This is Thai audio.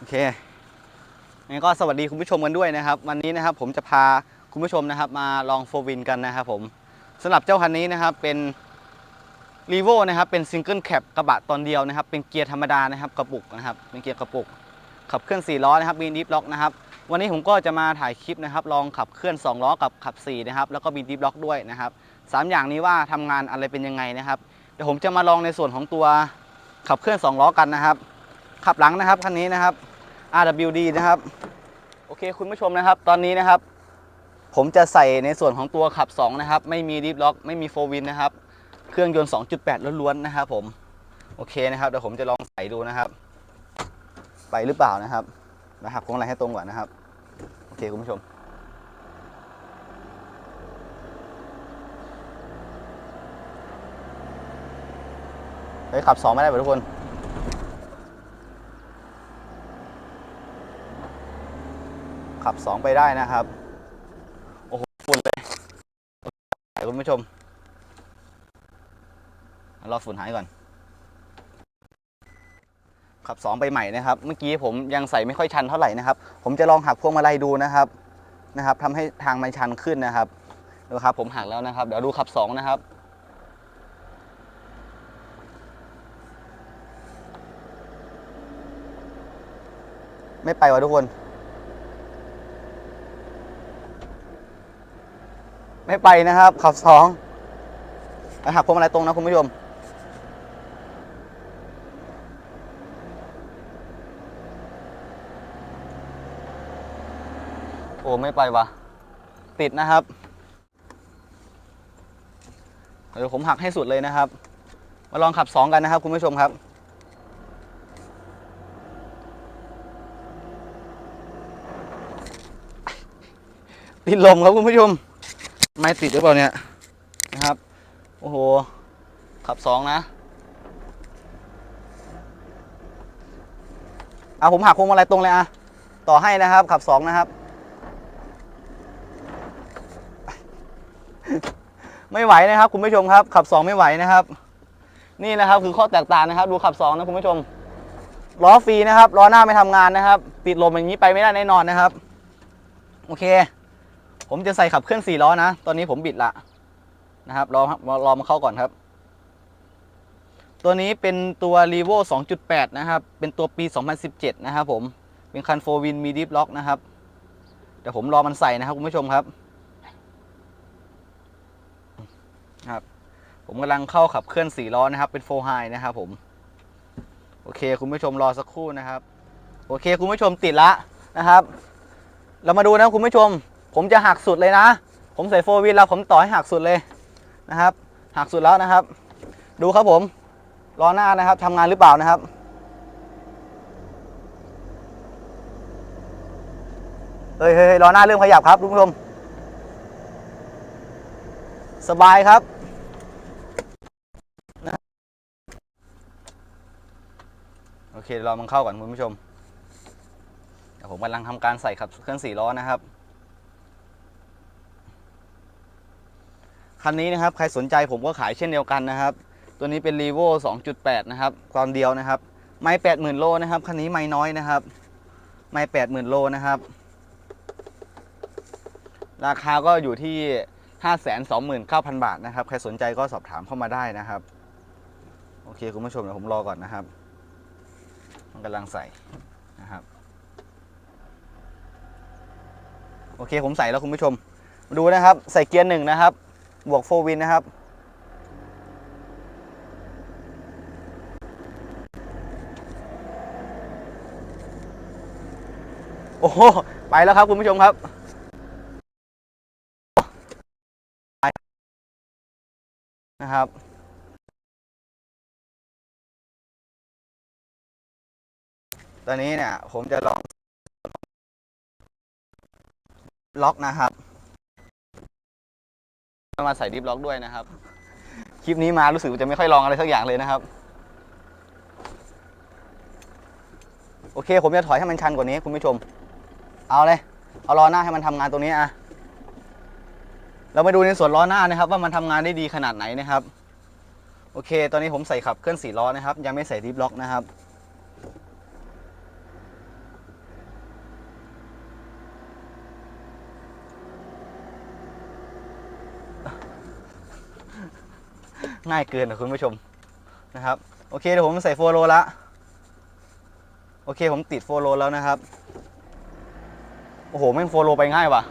โอเคงั้นก็สวัสดีคุณผู้ชมกันด้วยนะครับ วันนี้นะครับผมจะพาคุณผู้ชมนะครับมาลองโฟวินกันนะครับผมสำหรับเจ้าคันนี้นะครับเป็นรีโวนะครับเป็นซิงเกิลแคปกระบะตอนเดียวนะครับ เป็นเกียร์ธรรมดานะครับกระปุกนะครับเป็นเกียร์กระปุก ขับเคลื่อน4ล้อนะครับมีดิฟล็อกนะครับวันนี้ผมก็จะมาถ่ายคลิปนะครับ ลองขับเคลื่อน 2 ล้อกับขับ4นะครับแล้วก็มีดิฟล็อกด้วยนะครับสามอย่างนี้ว่าทำงานอะไรเป็นยังไงนะครับเดี๋ยวผมจะมาลองในส่วนของตัวขับเคลื่อน 2 ล้อกันนะครับ ขับหลังนะครับคันนี้นะครับ RWD นะครับ โอเคคุณผู้ชมนะครับ ตอนนี้นะครับ ผมจะใส่ในส่วนของตัวขับ 2 นะครับ ไม่มีดิฟล็อก ไม่มีโฟวินนะครับ เครื่องยนต์ 2.8 ล้วนๆนะครับผม โอเคนะครับเดี๋ยวผมจะลองใส่ดูนะครับ ไปหรือเปล่านะครับนะครับคงอะไรให้ตรงก่อนนะครับ โอเคคุณผู้ชมเฮ้ยขับสองไม่ได้ป่ะทุกคน ขับสองไปได้นะครับ โอ้โหฝุ่นเลยคุณผู้ชม รอฝุ่นหายก่อน ขับสองไปใหม่นะครับ เมื่อกี้ผมยังใส่ไม่ค่อยชันเท่าไหร่นะครับ ผมจะลองหักพวงมาลัยดูนะครับนะครับทำให้ทางมันชันขึ้นนะครับดูครับ ผมหักแล้วนะครับ เดี๋ยวดูขับสองนะครับไม่ไปวะทุกคน ไม่ไปนะครับ ขับสองหักพวงมาลัยตรงนะคุณผู้ชมโอ้ไม่ไปวะติดนะครับเดี๋ยวผมหักให้สุดเลยนะครับ มาลองขับสองกันนะครับ คุณผู้ชมครับติดลมครับคุณผู้ชม ไม่ติดหรือเปล่าเนี่ยนะครับ โอ้โห ขับสองนะอะผมหักพวงมาลัยตรงเลยอะ ต่อให้นะครับ ขับสองนะครับ ไม่ไหวนะครับ คุณผู้ชมครับ ขับสองไม่ไหวนะครับ นี่นะครับคือข้อแตกต่างนะครับ ดูขับสองนะคุณผู้ชมล้อฟรีนะครับล้อหน้าไม่ทำงานนะครับ ติดลมอย่างนี้ไปไม่ได้แน่นอนนะครับ โอเค ผมจะใส่ขับเคลื่อน4ล้อนะ ตอนนี้ผมบิดละนะครับรอรอมาเข้าก่อนครับ ตัวนี้เป็นตัว r e v o 2.8 นะครับ เป็นตัวปี 2017 นะครับผม เป็นคันโฟวินมีดิฟล็อกนะครับเดี๋ยวผมรอมันใส่นะครับคุณผู้ชมครับครับ ผมกำลังเข้าขับเคลื่อน4ล้อนะครับ เป็นโฟไฮนะครับผม โอเค คุณผู้ชมรอสักครู่นะครับ โอเค คุณผู้ชมติดละนะครับ เรามาดูนะคุณผู้ชม ผมจะหักสุดเลยนะ ผมใส่โฟวินแล้วผมต่อให้หักสุดเลยนะครับ หักสุดแล้วนะครับ ดูครับผมล้อหน้านะครับทำงานหรือเปล่านะครับ เฮ้ยเฮ้ยล้อหน้าเริ่มขยับครับคุณผู้ชม สบายครับโอเครอมันเข้าก่อนคุณผู้ชมผมกำลังทำการใส่ขับเครื่องสี่ล้อนะครับ คันนี้นะครับใครสนใจผมก็ขายเช่นเดียวกันนะครับ ตัวนี้เป็น r e v o 2.8 นะครับตอนเดียวนะครับ ไม่80,000 โลนะครับคันนี้ไม่น้อยนะครับ ไม่80,000 โลนะครับ ราคาก็อยู่ที่ 529,000 บาทนะครับ ใครสนใจก็สอบถามเข้ามาได้นะครับ โอเคคุณผู้ชมเดี๋ยวผมรอก่อนนะครับ มันกำลังใส่นะครับโอเคผมใส่แล้วคุณผู้ชม ดูนะครับ ใส่เกียร์หนึ่งนะครับ บวกโฟวินนะครับ โอ้โห ไปแล้วครับคุณผู้ชมครับนะครับตอนนี้เนี่ยผมจะลองล็อกนะครับ มาใส่ดิฟล็อกด้วยนะครับ คลิปนี้มารู้สึกจะไม่ค่อยลองอะไรสักอย่างเลยนะครับ โอเค ผมจะถอยให้มันชันกว่านี้คุณผู้ชม เอาเลย เอาล้อหน้าให้มันทำงานตรงนี้อะเรามาดูในส่วนล้อหน้านะครับ ว่ามันทำงานได้ดีขนาดไหนนะครับ โอเค ตอนนี้ผมใส่ขับเคลื่อนสี่ล้อนะครับ ยังไม่ใส่ดิฟล็อกนะครับ ง่ายเกินนะคุณผู้ชมนะครับ โอเคเดี๋ยวผมใส่โฟโลละโอเคผมติดโฟโลแล้วนะครับ โอ้โหแม่งโฟโลไปง่ายว่ะ